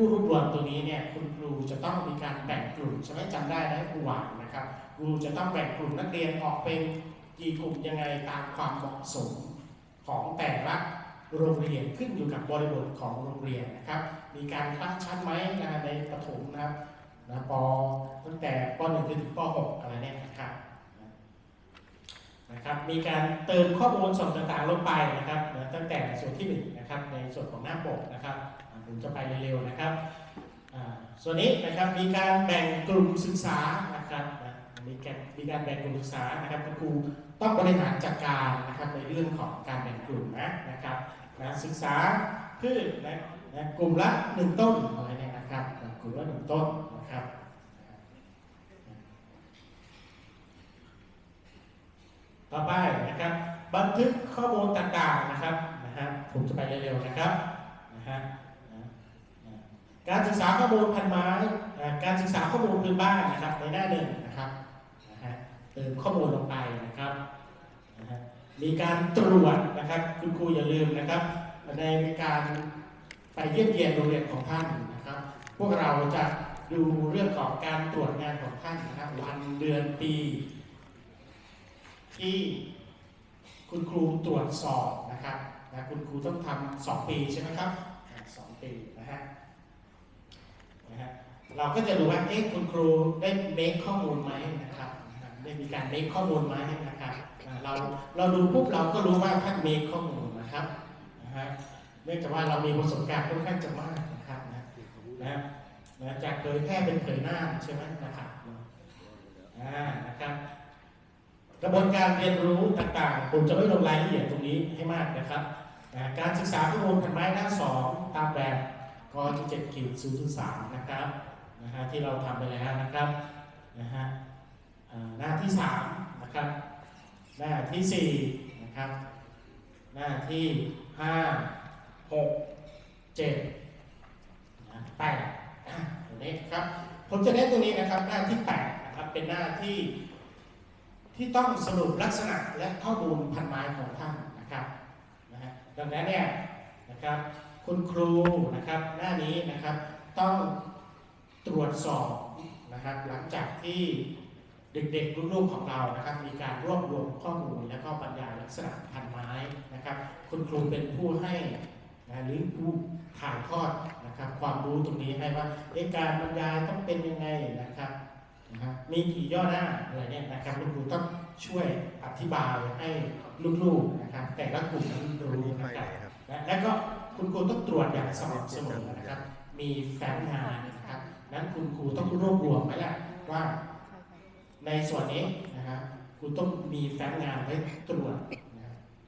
ผู้รวบรวมตัวนี้เนี่ยคุณครูจะต้องมีการแบ่งกลุ่มใช่ไหมจำได้นะครูหวานนะครับครูจะต้องแบ่งกลุ่มนักเรียนออกเป็นกี่กลุ่มยังไงตามความเหมาะสมของแต่ละโรงเรียนขึ้นอยู่กับบริบทของโรงเรียนนะครับ มีการคลาสชั้นไหมนะในประถมนะครับนะปตั้งแต่ป .1 ถึงป .6 อะไรเนี่ยนะครับนะครับ มีการเติมข้อมูลส่วนต่างๆลงไปนะครับตั้งแต่ส่วนที่หนึ่งนะครับในส่วนของหน้าปกนะครับ ผมจะไปเร็วๆนะครับส่วนนี้นะครับมีการแบ่งกลุ่มศึกษานะครับมีการมีการแบ่งกลุ่มศึกษานะครับครูต้องบริหารจัดการนะครับในเรื่องของการแบ่งกลุ่มนะนะครับนะศึกษาพืชนะนะกลุ่มละหนึ่งต้นอะไรเนี่ยนะครับกลุ่มละหนึ่งต้นนะครับต่อไปนะครับบันทึกข้อมูลต่างๆนะครับนะฮะผมจะไปเร็วๆนะครับนะฮะ การศึกษาข้อมูลพันไม้ การศึกษาข้อมูลพื้นบ้านนะครับในหน้าหนึ่งนะครับเติมข้อมูลลงไปนะครับ มีการตรวจนะครับคุณครูอย่าลืมนะครับ ในการไปเยี่ยมเยียนโรงเรียนของท่านนะครับ พวกเราจะดูเรื่องของการตรวจงานของท่านนะครับวันเดือนปี ที่คุณครูตรวจสอบนะครับนะคุณครูต้องทำสองปีใช่ไหมครับสองปีนะฮะ นะฮะเราก็จะดูว่าเอ๊ะคุณครูได้เมคข้อมูลไหมนะครับได้มีการเมคข้อมูลไหมนะครับเราเราดูปุ๊บเราก็รู้ว่าท่านเมคข้อมูลนะครับนะฮะเนื่องจากว่าเรามีประสบการณ์ค่อนข้างจะมากนะครับนะนะนะจากเผยแพร่เป็นเผยหน้าใช่ไหมนะครับอ่านะครับ กระบวนการเรียนรู้ต่างๆผมจะไม่ลงรายละเอียดตรงนี้ให้มากนะครับนะการศึกษาข้อมูลแผ่นไม้หน้าสองตามแบบ ขีดศูนย์สามนะครับนะฮะที่เราทำไปแล้วนะครับนะฮะหน้าที่สามนะครับหน้าที่สี่นะครับหน้าที่ห้าหกเจ็ดนะแปดอะตรงนี้ครับผมจะเน้นตรงนี้นะครับหน้าที่แปดนะครับเป็นหน้าที่ที่ต้องสรุปลักษณะและข้อมูลพันไม้ของท่านนะครับนะฮะดังนั้นเนี่ยนะครับ คุณครูนะครับหน้านี้นะครับต้องตรวจสอบนะครับหลังจากที่เด็กๆลูกๆของเรานะครับ มีการรวบรวมข้อมูลและก็บรรยายลักษณะพันไม้นะครับ คุณครูเป็นผู้ให้นะหรือผู้ถ่ายทอดนะครับความรู้ตรงนี้ให้ว่าเอ๊ะการบรรยายต้องเป็นยังไงนะครับนะฮะมีกี่ย่อหน้าอะไรเนี่ยนะครับคุณครูต้องช่วยอธิบายให้ลูกๆนะครับแต่ละกลุ่มนั้นรู้นะครับและและก็ คุณครูต้องตรวจอย่างสม่ำเสมอนะครับ มีแฟ้มงานนะครับนั้นคุณครูต้องรวบรวมไว้แหละว่า ในส่วนนี้นะครับคุณต้องมีแฟ้มงานไว้ตรวจ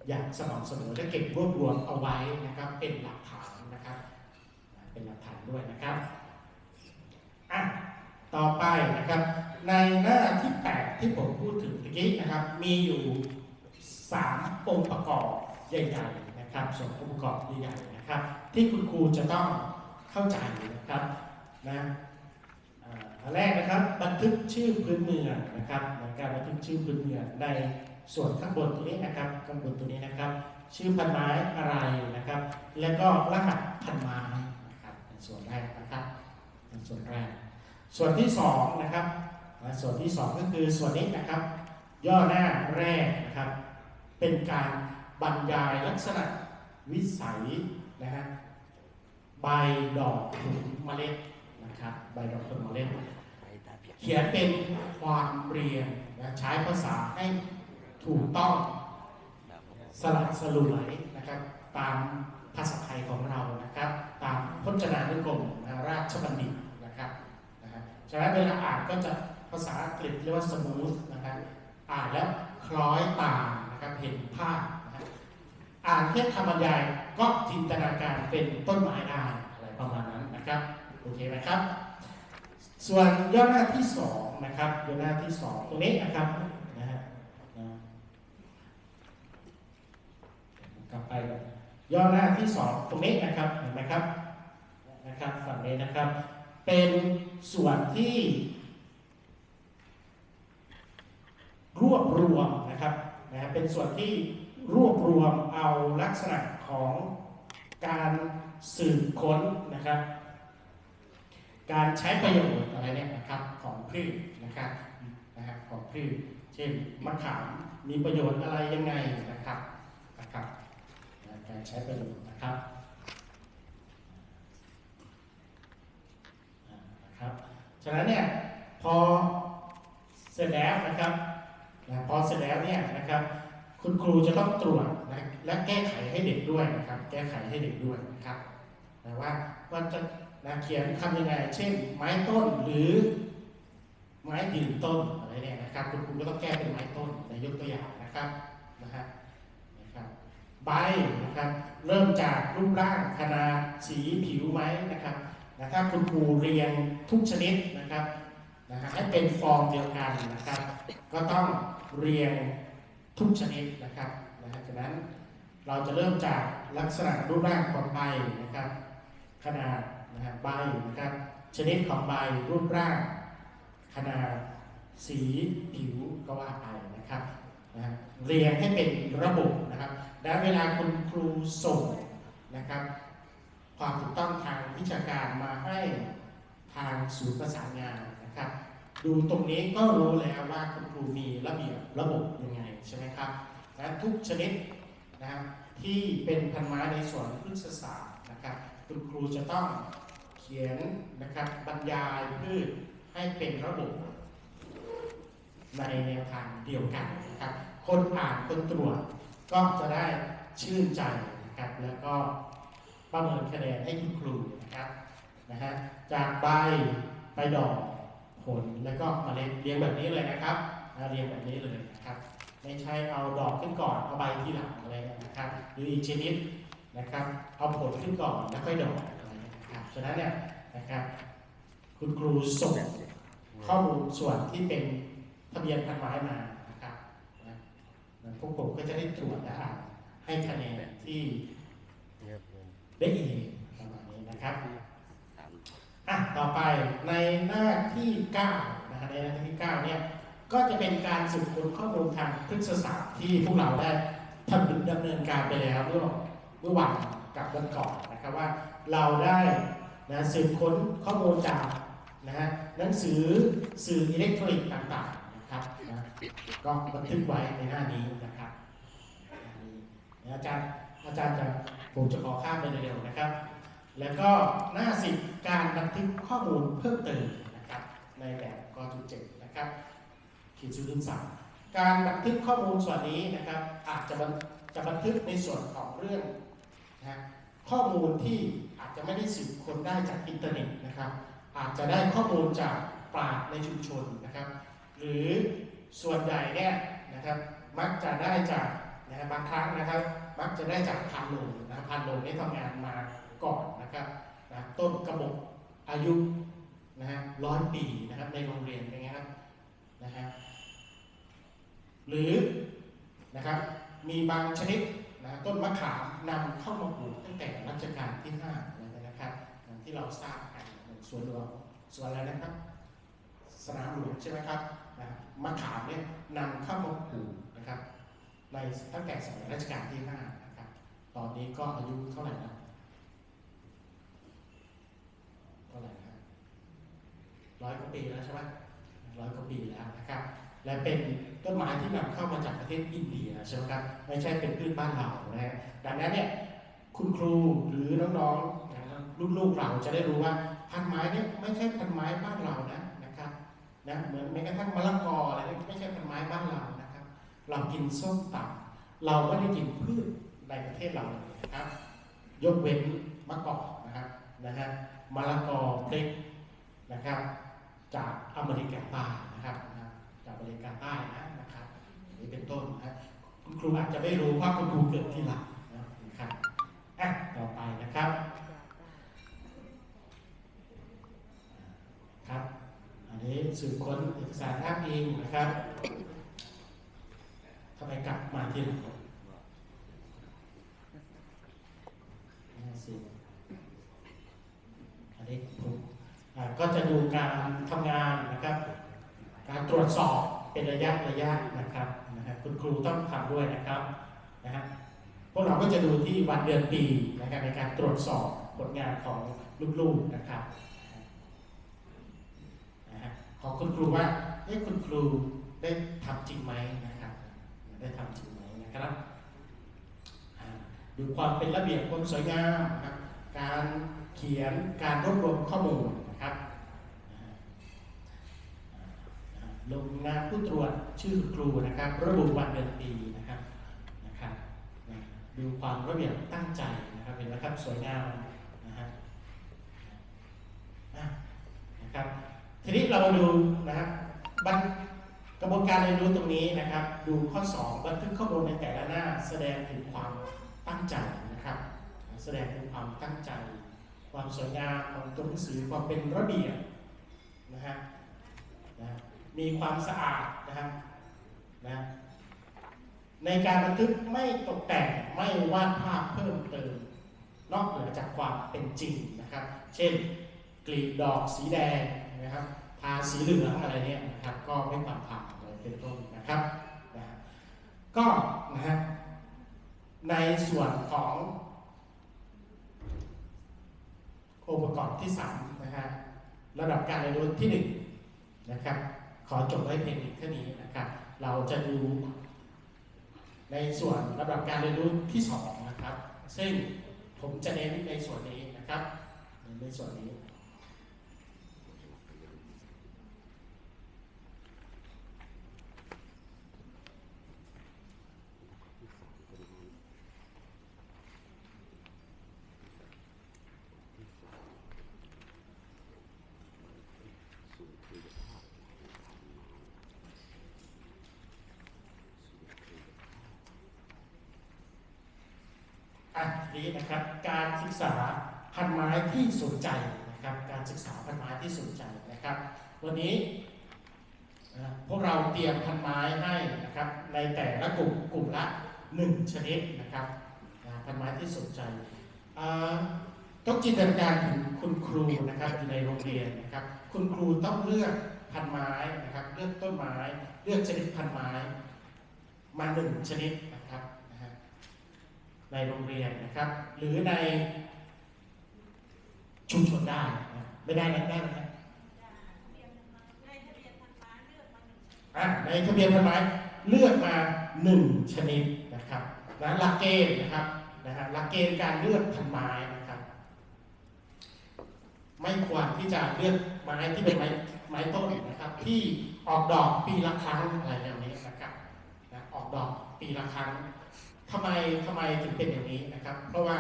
อย่างสม่ำเสมอและเก็บรวบรวมเอาไว้นะครับ เป็นหลักฐานนะครับ เป็นหลักฐานด้วยนะครับอะต่อไปนะครับ ในหน้าที่8ที่ผมพูดถึงเมื่อกี้นะครับ มีอยู่ 3 องค์ประกอบใหญ่ๆ นะครับส่วนองค์ประกอบใหญ่ๆนะครับ ที่คุณครูจะต้องเข้าใจนะครับนะอันแรกนะครับบันทึกชื่อพื้นเมืองนะครับการบันทึกชื่อพื้นเมืองในส่วนข้างบนตัวนี้นะครับข้างบนตัวนี้นะครับ ชื่อพันไม้อะไรนะครับ แล้วก็รหัสพันไม้นะครับเป็นส่วนแรกนะครับเป็นส่วนแรก ส่วนที่สองนะครับส่วนที่สองก็คือส่วนนี้นะครับ ย่อหน้าแรกนะครับ เป็นการบรรยายลักษณะ วิสัยนะฮะใบดอกผลเมล็ดนะครับใบดอกผลเมล็ด เขียนเป็นความเรียนนะใช้ภาษาให้ถูกต้องสลัดสลวยนะครับตามภาษาไทยของเรานะครับ ตามพจนานุกรมราชบัณฑิตนะครับนะฮะฉะนั้นเวลาอ่านก็จะภาษาอังกฤษเรียกว่า smooth นะครับอ่านแล้วคล้อยตามนะครับเห็นภาพ อ่านแค่คำบรรยายก็จินตนาการเป็นต้นไม้ได้อะไรประมาณนั้นนะครับโอเคไหมครับ ส่วนย่อหน้าที่สองนะครับย่อหน้าที่สองตรงนี้นะครับนะฮะกลับไปก่อนย่อหน้าที่สองตรงนี้นะครับเห็นไหมครับนะครับฝั่งนี้นะครับ เป็นส่วนที่ รวบรวมนะครับนะฮะเป็นส่วนที่ รวบรวมเอาลักษณะของการสืบค้นนะครับ การใช้ประโยชน์อะไรเนี่ยนะครับของพืชนะครับนะฮะของพืช เช่นมะขามมีประโยชน์อะไรยังไงนะครับนะครับการใช้ประโยชน์นะครับนะครับฉะนั้นเนี่ยพอเสร็จแล้วนะครับพอเสร็จแล้วเนี่ยนะครับ คุณครูจะต้องตรวจนะและแก้ไขให้เด็กด้วยนะครับ แก้ไขให้เด็กด้วยนะครับนะว่าว่าจะนะเขียนคำยังไง เช่น ไม้ต้นหรือไม้ยืนต้นอะไรเนี่ยนะครับ คุณครูก็ต้องแก้เป็นไม้ต้นในยกตัวอย่างนะครับนะฮะนะครับใบนะครับ เริ่มจากรูปร่างขนาดสีผิวไม้นะครับนะครับคุณครูเรียงทุกชนิดนะครับนะฮะให้เป็นฟอร์มเดียวกันนะครับ ก็ต้องเรียง ทุกชนิดนะครับนะฮะจากนั้นเราจะเริ่มจากลักษณะรูปร่างของใบนะครับ ขนาดนะฮะใบนะครับ ชนิดของใบรูปร่าง ขนาดสีผิวก็ว่าไปนะครับนะฮะเรียงให้เป็นระบบนะครับและเวลาคุณครูส่งนะครับ ความถูกต้องทางวิชาการมาให้ทางศูนย์ประสานงานนะครับ ดูตรงนี้ก็รู้แล้วว่าคุณครูมีระเบียบระบบยังไงใช่ไหมครับและทุกชนิดนะครับที่เป็นพันไม้ในสวนพฤกษศาสตร์นะครับ คุณครูจะต้องเขียนนะครับบรรยายพืชให้เป็นระบบในแนวทางเดียวกันนะครับ คนอ่านคนตรวจก็จะได้ชื่นใจนะครับ แล้วก็ประเมินคะแนนให้คุณครูนะครับนะฮะจากใบไปดอก ผลแล้วก็เมล็ดเรียงแบบนี้เลยนะครับเรียงแบบนี้เลยนะครับ ไม่ใช่เอาดอกขึ้นก่อนเอาใบที่หลังอะไรนะครับ หรืออีกชนิดนะครับ เอาผลขึ้นก่อนแล้วค่อยดอกอะไรนะครับฉะนั้นเนี่ยนะครับ คุณครูส่งข้อมูลส่วนที่เป็นทะเบียนพันไม้มานะครับนะพวกผมก็จะได้ตรวจและอ่านให้คะแนนที่ได้เอประมาณนี้นะครับ อะต่อไปในหน้าที่9นะฮะในหน้าที่9เนี่ยก็จะเป็นการสืบค้นข้อมูลทางพฤกษศาสตร์ที่พวกเราได้ทำดำเนินการไปแล้วเมื่อเมื่อวันกับวันก่อนนะครับว่าเราได้นะสืบค้นข้อมูลจากนะฮะหนังสือสื่ออิเล็กทรอนิกส์ต่างๆนะครับนะก็บันทึกไว้ในหน้านี้นะครับอาจารย์อาจารย์จะผมจะขอข้ามไปเร็วๆนะครับ แล้วก็หน้าสิบการบันทึกข้อมูลเพิ่มเติมนะครับในแบบกจุดเจ็ดนะครับขีดศูนย์สามการบันทึกข้อมูลส่วนนี้นะครับอาจจะบันจะบันทึกในส่วนของเรื่องนะข้อมูลที่อาจจะไม่ได้สืบค้นได้จากอินเทอร์เน็ตนะครับอาจจะได้ข้อมูลจากปราชญ์ในชุมชนนะครับ หรือส่วนใหญ่เนี่ยนะครับมักจะได้จากนะบางครั้งนะครับ มักจะได้จากพันโลงนะพันโลงได้ทำงานมาก่อน นะครับนะต้นกระบอกอายุนะฮะร้อยปีนะครับในโรงเรียนอย่างเงี้ยครับนะฮะหรือนะครับมีบางชนิดนะต้นมะขามนำเข้ามาปลูกตั้งแต่รัชกาลที่ห้าเลยนะครับที่เราทราบกันอย่างสวนหลวงสวนอะไรนะครับ สนามหลวงใช่ไหมครับนะมะขามเนี่ยนำเข้ามาปลูกนะครับในตั้งแต่สมัยรัชกาลที่ห้านะครับตอนนี้ก็อายุเท่าไหร่นะเท่าไหร่นะ ร้อยกว่าปีแล้วใช่ไหมร้อยกว่าปีแล้วนะครับ และเป็นต้นไม้ที่นำเข้ามาจากประเทศอินเดียใช่ไหมครับไม่ใช่เป็นพืชบ้านเรานะดังนั้นเนี่ยคุณครูหรือน้องๆนะครับลูกๆเราจะได้รู้ว่าพันไม้เนี่ยไม่ใช่พันไม้บ้านเรานะนะครับนะเหมือนแม้กระทั่งมะละกออะไรนี่ไม่ใช่พันไม้บ้านเรานะครับ เรากินส้มตับเราไม่ได้กินพืชในประเทศเราเลยนะครับ ยกเว้นมะกอกนะครับนะฮะมะละกอพริกนะครับ จากอเมริกาใต้นะครับจากอเมริกาใต้นะนะครับนี้เป็นต้นนะครับคุณครูอาจจะไม่รู้ว่าคุณครูเกิดที่หลังนะครับอะต่อไปนะครับ ครับ อันนี้สืบค้นเอกสารอ้างอิงนะครับทำไมกลับมาที่หลังสิบอันนี้ผมอ่า ก็จะดูการทำงานนะครับ การตรวจสอบเป็นระยะระยะนะครับนะครับ คุณครูต้องทำด้วยนะครับนะฮะพวกเราก็จะดูที่วันเดือนปีนะครับในการตรวจสอบผลงานของลูกๆนะครับของคุณครูว่าเฮ้ยคุณครูได้ทำจริงไหมนะครับ ได้ทำจริงไหมนะครับดูความเป็นระเบียบความสวยงามนะครับการเขียนการรวบรวมข้อมูลนะครับอ่าอ่า ลงนามผู้ตรวจชื่อครูนะครับ ระบุวันเดือนปีนะครับนะครับดูความระเบียบตั้งใจนะครับเห็นไหมครับสวยงามนะฮะนะครับทีนี้เรามาดูนะครับบันกระบวนการเรียนรู้ตรงนี้นะครับ ดูข้อ 2 บันทึกข้อมูลในแต่ละหน้า แสดงถึงความตั้งใจนะครับ แสดงถึงความตั้งใจ ความสวยงามของตัวหนังสือความเป็นระเบียบนะฮะนะ มีความสะอาดนะครับนะในการบันทึกไม่ตกแต่งไม่วาดภาพเพิ่มเติม นอกเหนือจากความเป็นจริงนะครับ เช่นกลีบดอกสีแดงนะครับทาสีเหลืองอะไรเนี่ยนะครับก็ไม่ควรทำอะไรเป็นต้นนะครับนะฮะก็นะฮะในส่วนขององค์ประกอบที่3นะฮะระดับการเรียนรู้ที่1นะครับ ขอจบไว้เพียงเท่านี้นะครับ เราจะดูในส่วนระดับการเรียนรู้ที่2นะครับ ซึ่งผมจะเน้นในส่วนนี้นะครับ ในส่วนนี้ อะที นี้นะครับการศึกษาพันไม้ที่สนใจนะครับการศึกษาพันไม้ที่สนใจนะครับ วันนี้พวกเราเตรียมพันไม้ให้นะครับในแต่ละกลุ่มกลุ่มละหนึ่งชนิดนะครับพันไม้ที่สนใจต้องจินตนาการถึงคุณครูนะครับอยู่ในโรงเรียนนะครับ คุณครูต้องเลือกพันไม้นะครับเลือกต้นไม้ เลือกชนิดพันไม้ มาหนึ่งชนิดนะครับนะฮะ ในโรงเรียนนะครับ หรือในชุมชนได้นะไม่ได้นะได้ไหมครับในทะเบียนพันไม้เลือกมาหนึ่งชนิดนะครับนะหลักเกณฑ์นะครับนะฮะหลักเกณฑ์การเลือกพันไม้นะครับ ไม่ควรที่จะเลือกไม้ที่เป็นไม้ไม้ต้นนะครับ ที่ออกดอกปีละครั้งอะไรแบบนี้นะครับนะออกดอกปีละครั้ง ทำไมทำไมถึงเป็นอย่างนี้นะครับ เพราะว่า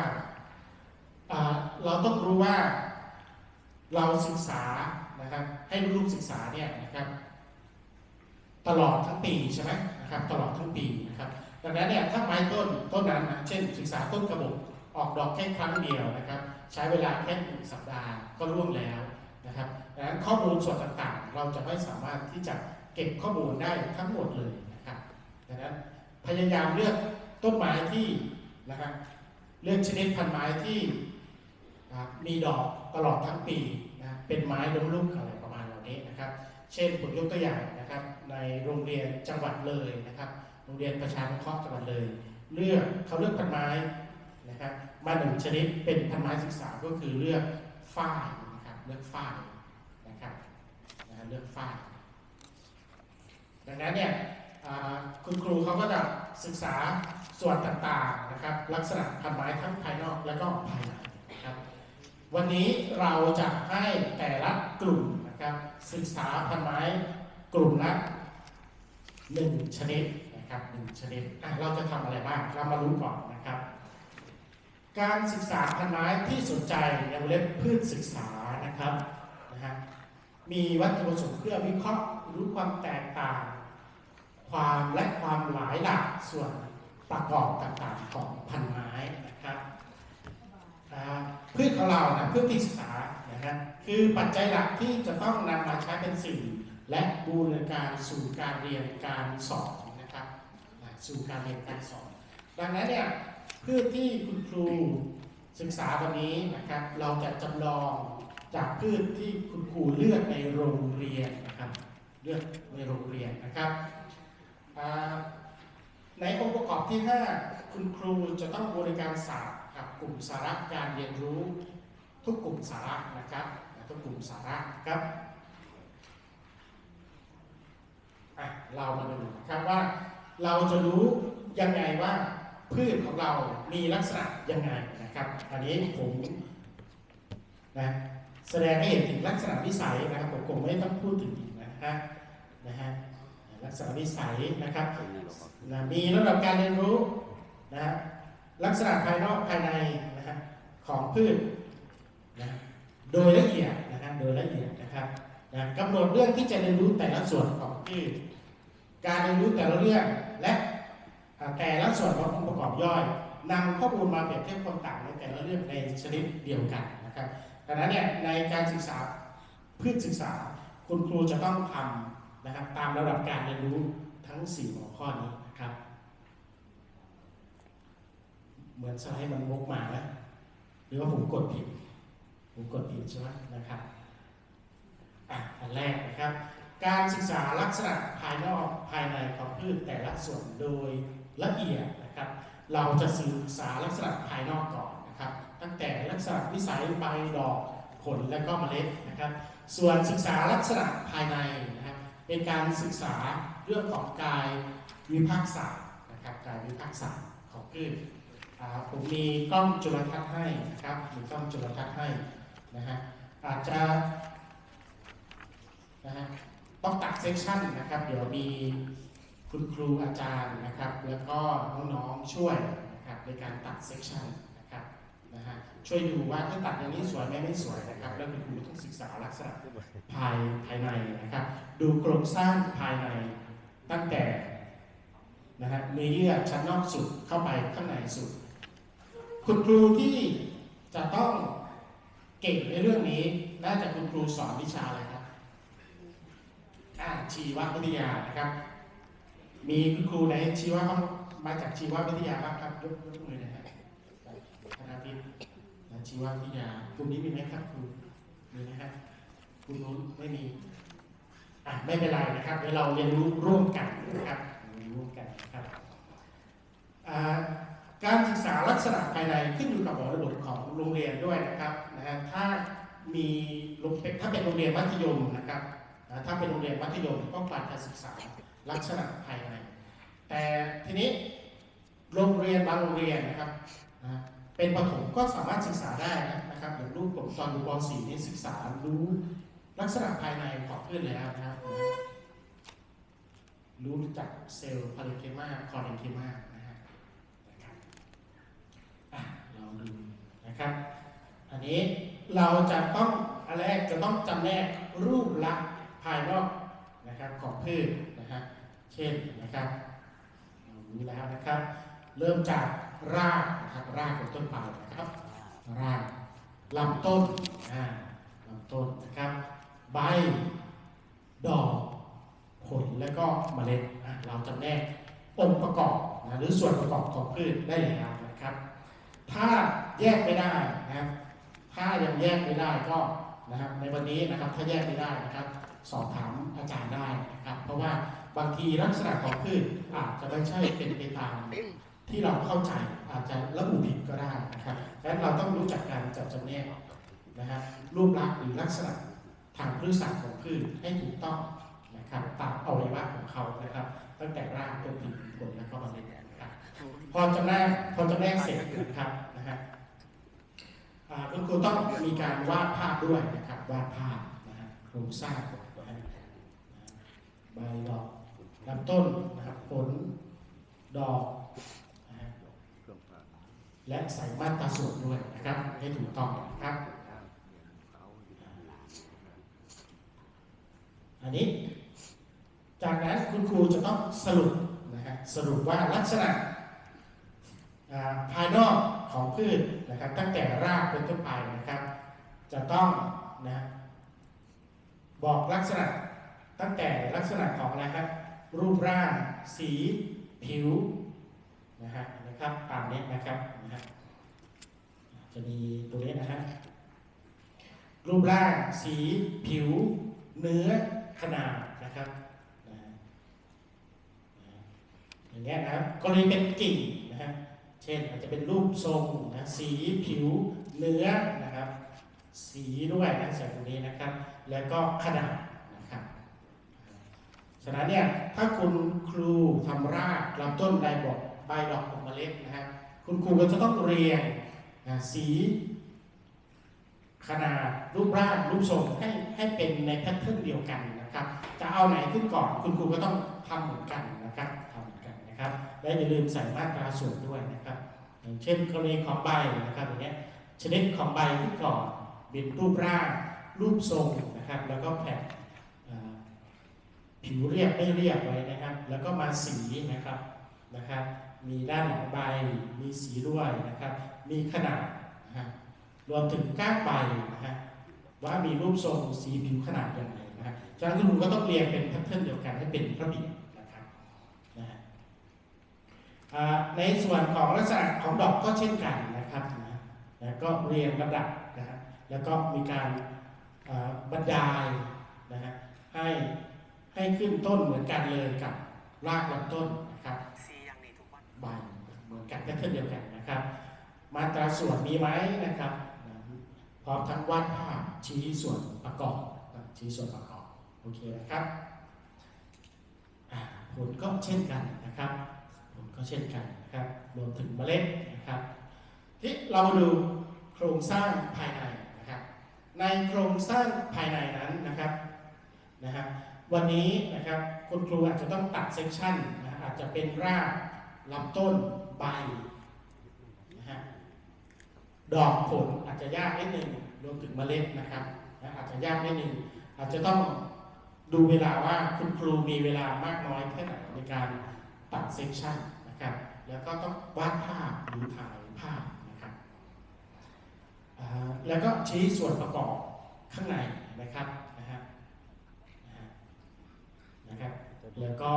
เราต้องรู้ว่าเราศึกษานะครับ ให้ลูกศึกษาเนี่ยนะครับ ตลอดทั้งปีใช่ไหมนะครับ ตลอดทั้งปีนะครับ ดังนั้นเนี่ยถ้าไม้ต้นต้นนั้นนะเช่น ศึกษาต้นกระบอกออกดอกแค่ครั้งเดียวนะครับ ใช้เวลาแค่หนึ่งสัปดาห์ก็ล่วงแล้วนะครับดังนั้นข้อมูลส่วนต่างๆ เราจะไม่สามารถที่จะเก็บข้อมูลได้ทั้งหมดเลยนะครับดังนั้นพยายามเลือก ต้นไม้ที่นะครับเลือกชนิดพันไม้ที่มีดอกตลอดทั้งปีนะเป็นไม้ล้มลุกอะไรประมาณเหล่านี้นะครับ เช่นผมยกตัวอย่างนะครับในโรงเรียนจังหวัดเลยนะครับ โรงเรียนประชานุเคราะห์จังหวัดเลย เลือกเขาเลือกพันไม้นะครับมาหนึ่งชนิดเป็นพันไม้ศึกษาก็คือเลือกฝ้ายนะครับเลือกฝ้ายนะครับนะเลือกฝ้ายดังนั้นเนี่ยคุณครูเขาก็จะ ศึกษาส่วนต่างๆนะครับ ลักษณะพันไม้ทั้งภายนอกและก็ภายในนะครับ วันนี้เราจะให้แต่ละกลุ่มนะครับ ศึกษาพันไม้กลุ่มละหนึ่งชนิดนะครับหนึ่งชนิดเราจะทำอะไรบ้างเรามารู้ก่อนนะครับ การศึกษาพันไม้ที่สนใจในวงเล็บพืชศึกษานะครับนะฮะมีวัตถุประสงค์เพื่อวิเคราะห์รู้ความแตกต่าง ความและความหลายหลากส่วนประกอบต่างๆของพันไม้นะครับพืชของเรานะพืชที่ศึกษานะฮะคือปัจจัยหลักที่จะต้องนำมาใช้เป็นสื่อและบูรณาการสู่การเรียนการสอนนะครับสู่การเรียนการสอนดังนั้นเนี่ยพืชที่คุณครูศึกษาวันนี้นะครับเราจะจำลองจากพืชที่คุณครูเลือกในโรงเรียนนะครับเลือกในโรงเรียนนะครับ ในองค์ประกอบที่ 5 คุณครูจะต้องบริการศาสตร์กับกลุ่มสาระการเรียนรู้ ทุกกลุ่มสาระนะครับทุกกลุ่มสาระครับเรามาดูนะครับว่าเราจะรู้ยังไงว่าพืชของเรามีลักษณะยังไงนะครับ อันนี้ผมนะแสดงให้เห็นถึงลักษณะวิสัยนะครับผมคงไม่ต้องพูดถึงอีกนะฮะนะฮะ ลักษณะวิสัยนะครับนะมีระดับการเรียนรู้นะฮะลักษณะภายนอกภายในนะฮะของพืชนะโดยละเอียดนะฮะโดยละเอียดนะครับนะกำหนดเรื่องที่จะเรียนรู้แต่ละส่วนของพืชการเรียนรู้แต่ละเรื่องและอ่าแต่ละส่วนขององค์ประกอบย่อยนำข้อมูลมาเปรียบเทียบความต่างในแต่ละเรื่องในชนิดเดียวกันนะครับดังนั้นเนี่ยในการศึกษาพืชศึกษาคุณครูจะต้องทำ นะครับ ตามระดับการเรียนรู้ทั้ง 4 หัวข้อนี้นะครับ เหมือนสไลด์มันวกมานะหรือว่าผมกดผิด ผมกดผิดใช่ไหมนะครับอะอันแรกนะครับ การศึกษาลักษณะภายนอกภายในของพืชแต่ละส่วนโดยละเอียดนะครับ เราจะศึกษาลักษณะภายนอกก่อนนะครับ ตั้งแต่ลักษณะวิสัยใบดอกผลและก็เมล็ดนะครับ ส่วนศึกษาลักษณะภายใน เป็นการศึกษาเรื่องของกายวิภาคศาสตร์นะครับกายวิภาคศาสตร์ของพืชอ่าผมมีกล้องจุลทรรศน์ให้นะครับมีกล้องจุลทรรศน์ให้นะฮะอาจจะนะฮะต้องตัดเซสชันนะครับ เดี๋ยวมีคุณครูอาจารย์นะครับ แล้วก็น้องๆช่วยนะครับในการตัดเซสชัน นะฮะช่วยดูว่าถ้าตัดอย่างนี้สวยไหมไม่สวยนะครับ แล้วคุณครูต้องศึกษาลักษณะภายภายในนะครับ ดูโครงสร้างภายในตั้งแต่นะฮะเนื้อเยื่อชั้นนอกสุดเข้าไปข้างในสุด คุณครูที่จะต้องเก่งในเรื่องนี้ น่าจะคุณครูสอนวิชาอะไรครับอ่าชีววิทยานะครับ มีคุณครูในชีวะมาจากชีววิทยาบ้างครับยกมือหนะครับคณะวิทย์นะ ชีววิทยากลุ่มนี้มีไหมครับครูมีไหมครับกลุ่มนู้นไม่มีอะไม่เป็นไรนะครับเดี๋ยวเราเรียนรู้ร่วมกันนะครับเรียนรู้ร่วมกันนะครับการศึกษาลักษณะภายในขึ้นอยู่กับบริบทของโรงเรียนด้วยนะครับนะฮะถ้ามีถ้าเป็นโรงเรียนมัธยมนะครับถ้าเป็นโรงเรียนมัธยมก็การจะศึกษาลักษณะภายใน แต่ทีนี้โรงเรียนบางโรงเรียนนะครับนะ เป็นประถมก็สามารถศึกษาได้นะครับอย่างลูกผมตอนอยู่ป .4 นี่ศึกษารู้ลักษณะภายในของพืชแล้วนะครับ รู้จักเซลล์พาริเคมาคอเรนเคมานะฮะนะครับอะเราดูนะครับ อันนี้เราจะต้องอันแรกจะต้องจำแนกรูปลักษณ์ภายนอกนะครับของพืชนะฮะเช่นนะครับเรารู้แล้วนะครับ เริ่มจาก รากนะครับรากของต้นไม้นะครับ รากลำต้นอ่าลำต้นนะครับ ใบ ดอกผลและก็เมล็ดอะเราจำแนกองค์ประกอบนะหรือส่วนประกอบของพืชได้แล้วนะครับ ถ้าแยกไม่ได้นะครับถ้ายังแยกไม่ได้ก็นะครับในวันนี้นะครับถ้าแยกไม่ได้นะครับ สอบถามอาจารย์ได้นะครับ เพราะว่าบางทีลักษณะของพืชอาจจะไม่ใช่เป็นไปตาม ที่เราเข้าใจอาจจะระบุผิดก็ได้นะครับดังนั้นเราต้องรู้จักการจัดจำแนกนะฮะรูปลักษณ์หรือลักษณะทางพืชศาสตร์ของพืชให้ถูกต้องนะครับตามอวัยวะของเขานะครับ ตั้งแต่รากต้นถิ่นผลและก็เมล็ดนะครับพอจำแนกพอจำแนกเสร็จนะครับนะฮะอ่าคุณครูต้องมีการวาดภาพด้วยนะครับวาดภาพนะฮะโครงสร้างนะฮะใบดอกลำต้นนะครับผลดอก และใส่มาตราส่วนด้วยนะครับให้ถูกต้องนะครับ อันนี้ จากนั้นคุณครูจะต้องสรุปนะฮะสรุปว่าลักษณะภายนอกของพืชนะครับ ตั้งแต่รากเป็นต้นไปนะครับ จะต้องนะบอกลักษณะตั้งแต่ลักษณะของอะไรครับ รูปร่าง สี ผิวนะฮะ นะครับตามนี้นะครับนะฮะจะมีตัวนี้นะฮะรูปร่างสีผิว เนื้อขนาดนะครับนะอย่างเงี้ยนะครับกรณีเป็นกิ่งนะฮะเช่นอาจจะเป็นรูปทรงนะสีผิวเนื้อนะครับ สีด้วยนะใส่ตรงนี้นะครับ แล้วก็ขนาดนะครับฉะนั้นเนี่ยถ้าคุณครูทำรากลำต้นใบบอก ใบดอกของเมล็ดนะครับคุณครูก็จะต้องเรียงอ่าสีขนาดรูปร่างรูปทรงให้ให้เป็นในแพทเทิร์นเดียวกันนะครับ จะเอาไหนขึ้นก่อนคุณครูก็ต้องทำเหมือนกันนะครับทำเหมือนกันนะครับ และอย่าลืมใส่มาตราส่วนด้วยนะครับ อย่างเช่นกรณีของใบนะครับอย่างเงี้ยชนิดของใบขึ้นก่อนเป็นรูปร่างรูปทรงนะครับ แล้วก็แผ่นผิวเรียบไม่เรียบไว้นะครับ แล้วก็มาสีนะครับนะครับ มีด้านหลังใบ มีสีด้วยนะครับ มีขนาดนะฮะรวมถึงก้านใบนะฮะว่ามีรูปทรงสีผิวขนาดอย่างไรนะฮะฉะนั้นคุณครูก็ต้องเรียงเป็นแพทเทิร์นเดียวกันให้เป็นระเบียบนะครับนะฮะในส่วนของลักษณะของดอกก็เช่นกันนะครับนะนะก็เรียงลำดับนะฮะแล้วก็มีการบรรยายนะฮะให้ให้ขึ้นต้นเหมือนกันเลยกับรากลำต้นนะครับ ซีอย่านเหมือนกันแพทเทิร์นเดียวกันนะครับ มาตราส่วนมีไหมนะครับพร้อมทั้งวาดภาพชี้ส่วนประกอบชี้ส่วนประกอบโอเคนะครับผลก็เช่นกันนะครับผลก็เช่นกันนะครับรวมถึงเมล็ดนะครับที่เรามาดูโครงสร้างภายในนะครับในโครงสร้างภายในนั้นนะครับนะฮะวันนี้นะครับคุณครูอาจจะต้องตัดเซกชันนะอาจจะเป็นราก ลำต้นใบนะฮะดอกผลอาจจะยากนิดหนึ่งรวมถึงเมล็ดนะครับนะอาจจะยากนิดหนึ่งอาจจะต้องดูเวลาว่าคุณครูมีเวลามากน้อยแค่ไหนในการตัดเซกชันนะครับ แล้วก็ต้องวาดภาพหรือถ่ายภาพนะครับแล้วก็ชี้ส่วนประกอบข้างในนะครับนะฮะนะครับ แล้วก็